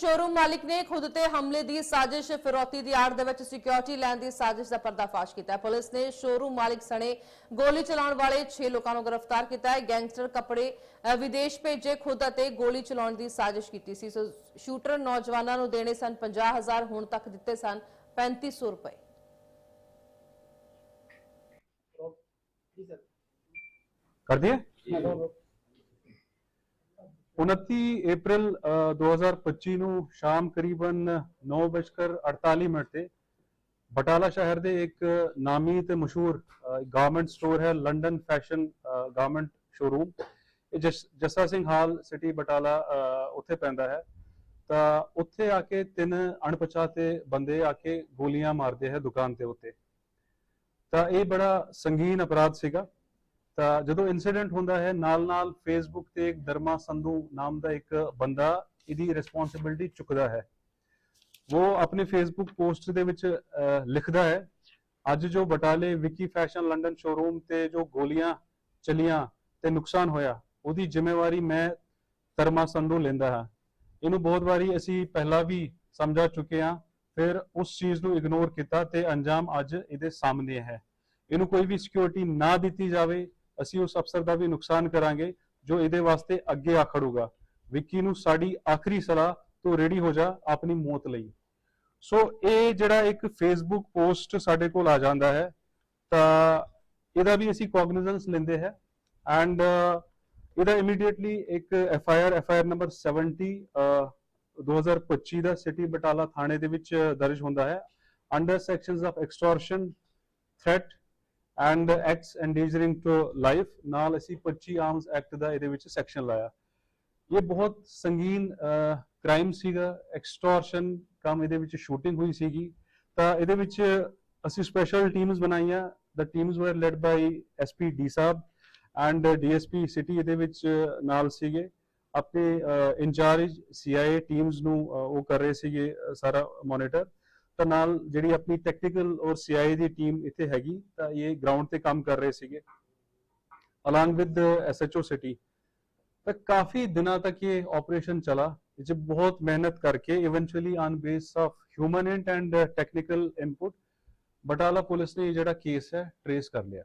Showroom ਮਾਲਕ ਨੇ ਖੁਦ ਤੇ ਹਮਲੇ ਦੀ ਸਾਜ਼ਿਸ਼ ਫਿਰੌਤੀ ਦੀ ਆੜ ਦੇ ਵਿੱਚ ਸਿਕਿਉਰਿਟੀ ਲੈਣ ਦੀ ਸਾਜ਼ਿਸ਼ ਦਾ ਪਰਦਾਫਾਸ਼ ਕੀਤਾ ਪੁਲਿਸ ਨੇ ਸ਼ੋਰੂਮ ਮਾਲਕ ਸਣੇ ਗੋਲੀ ਚਲਾਉਣ ਵਾਲੇ 6 ਲੋਕਾਂ ਨੂੰ ਗ੍ਰਿਫਤਾਰ ਕੀਤਾ ਹੈ। ਗੈਂਗਸਟਰ ਕਪੜੇ ਵਿਦੇਸ਼ ਭੇਜੇ ਖੁਦ ਅਤੇ ਗੋਲੀ ਚਲਾਉਣ ਦੀ ਸਾਜ਼ਿਸ਼ ਕੀਤੀ ਸੀ। ਸੋ ਸ਼ੂਟਰ ਨੌਜਵਾਨਾਂ ਨੂੰ ਦੇਣੇ ਸਨ 50000 ਹੁਣ ਤੱਕ ਦਿੱਤੇ ਸਨ 3500 ਰੁਪਏ। 29 ਅਪ੍ਰੈਲ ਅ, 2025 ਨੂੰ ਸ਼ਾਮ ਕਰੀਬਨ 9:48 ਮਿੰਟ ਤੇ ਬਟਾਲਾ ਸ਼ਹਿਰ ਦੇ ਇੱਕ ਨਾਮੀ ਤੇ ਮਸ਼ਹੂਰ ਗਾਰਮੈਂਟ ਸਟੋਰ ਹੈ ਲੰਡਨ ਫੈਸ਼ਨ ਗਾਰਮੈਂਟ ਸ਼ੋਰੂਮ ਇਹ ਜੱਸਾ ਸਿੰਘ ਹਾਲ ਸਿਟੀ ਬਟਾਲਾ ਉੱਥੇ ਪੈਂਦਾ ਹੈ। ਤਾਂ ਉੱਥੇ ਆ ਕੇ ਤਿੰਨ ਅਣਪਛਾਤੇ ਬੰਦੇ ਆ ਕੇ ਗੋਲੀਆਂ ਮਾਰਦੇ ਹੈ ਦੁਕਾਨ ਦੇ ਉੱਤੇ। ਤਾਂ ਇਹ ਬੜਾ ਸੰਗੀਨ ਅਪਰਾਧ ਸੀਗਾ। ਤਾਂ ਜਦੋਂ ਇਨਸੀਡੈਂਟ ਹੁੰਦਾ ਹੈ ਨਾਲ ਨਾਲ ਫੇਸਬੁੱਕ ਤੇ ਇੱਕ ਦਰਮਾ ਸੰਧੂ ਨਾਮ ਦਾ ਇੱਕ ਬੰਦਾ ਇਹਦੀ ਰਿਸਪੌਂਸਿਬਿਲਟੀ ਚੁੱਕਦਾ ਹੈ। ਉਹ ਆਪਣੇ ਫੇਸਬੁੱਕ ਪੋਸਟ ਦੇ ਵਿੱਚ ਲਿਖਦਾ ਹੈ, ਅੱਜ ਜੋ ਬਟਾਲੇ ਵਿਕੀ ਫੈਸ਼ਨ ਲੰਡਨ ਸ਼ੋਰੂਮ ਤੇ ਜੋ ਗੋਲੀਆਂ ਚਲੀਆਂ ਤੇ ਨੁਕਸਾਨ ਹੋਇਆ, ਉਹਦੀ ਜ਼ਿੰਮੇਵਾਰੀ ਮੈਂ ਧਰਮਾ ਸੰਧੂ ਲੈਂਦਾ ਹਾਂ। ਇਹਨੂੰ ਬਹੁਤ ਵਾਰੀ ਅਸੀਂ ਪਹਿਲਾਂ ਵੀ ਸਮਝਾ ਚੁੱਕੇ ਹਾਂ, ਫਿਰ ਉਸ ਚੀਜ਼ ਨੂੰ ਇਗਨੋਰ ਕੀਤਾ ਤੇ ਅੰਜਾਮ ਅੱਜ ਇਹਦੇ ਸਾਹਮਣੇ ਹੈ। ਇਹਨੂੰ ਕੋਈ ਵੀ ਸਿਕਿਉਰਿਟੀ ਨਾ ਦਿੱਤੀ ਜਾਵੇ ਅਸੀਂ ਉਸ ਅਫਸਰ ਦਾ ਵੀ ਨੁਕਸਾਨ ਕਰਾਂਗੇ, ਜੋ ਇਹਦੇ ਵਾਸਤੇ ਅੱਗੇ ਆ ਖੜੂਗਾ। ਵਿੱਕੀ ਨੂੰ ਸਾਡੀ ਆਖਰੀ ਸਲਾਹ, ਤੋਂ ਰੈਡੀ ਹੋ ਜਾ ਆਪਣੀ ਮੌਤ ਲਈ। ਸੋ ਇਹ ਜਿਹੜਾ ਇੱਕ ਫੇਸਬੁੱਕ ਪੋਸਟ ਸਾਡੇ ਕੋਲ ਆ ਜਾਂਦਾ ਹੈ, ਤਾਂ ਇਹਦਾ ਵੀ ਅਸੀਂ ਕੋਗਨੀਜ਼ੈਂਸ ਲੈਂਦੇ ਹੈ ਐਂਡ ਇਹਦਾ ਇਮੀਡੀਏਟਲੀ ਇੱਕ F I R F I R number 70 2025 ਦਾ ਸਿਟੀ ਬਟਾਲਾ ਥਾਣੇ ਦੇ ਵਿੱਚ ਦਰਜ ਹੁੰਦਾ ਹੈ। Under sections of extortion threat and acts endangering to life ਨਾਲ ਅਸੀਂ 25 ਆਰਮਸ ਐਕਟ ਦਾ ਇਹਦੇ ਵਿੱਚ ਸੈਕਸ਼ਨ ਲਾਇਆ। ਇਹ ਬਹੁਤ ਸੰਗੀਨ ਕ੍ਰਾਈਮ ਸੀਗਾ। ਐਕਸਟੋਰਸ਼ਨ ਕੰਮ ਇਹਦੇ ਵਿੱਚ ਸ਼ੂਟਿੰਗ ਹੋਈ ਸੀਗੀ। ਤਾਂ ਇਹਦੇ ਵਿੱਚ ਅਸੀਂ ਸਪੈਸ਼ਲ ਟੀਮਸ ਬਣਾਈਆਂ। The teams were led by SP D sahib and DSP city ਇਹਦੇ ਵਿੱਚ ਨਾਲ ਸੀਗੇ। ਆਪਣੇ ਇੰਚਾਰਜ ਸੀਆਈਏ ਟੀਮਸ ਨੂੰ ਉਹ ਕਰ ਰਹੇ ਸੀਗੇ ਸਾਰਾ ਮੋਨੀਟਰ ਤਾਂ ਨਾਲ ਜਿਹੜੀ ਆਪਣੀ ਟੈਕਨੀਕਲ ਔਰ ਸੀਆਈਏ ਦੀ ਟੀਮ ਇੱਥੇ ਹੈਗੀ, ਤਾਂ ਇਹ ਗਰਾਊਂਡ ਤੇ ਕੰਮ ਕਰ ਰਹੇ ਸੀਗੇ। ਅਲੋਂਗ ਵਿਦ ਐਸਐਚਓ ਸਿਟੀ ਤਾਂ ਕਾਫੀ ਦਿਨਾਂ ਤੱਕ ਇਹ ਆਪਰੇਸ਼ਨ ਚਲਾ। ਇਹ 'ਚ ਬਹੁਤ ਮਿਹਨਤ ਕਰਕੇ eventually on base of human and technical input Batala police ਨੇ ਇਹ ਜਿਹੜਾ ਕੇਸ ਹੈ ਟਰੇਸ ਕਰ ਲਿਆ।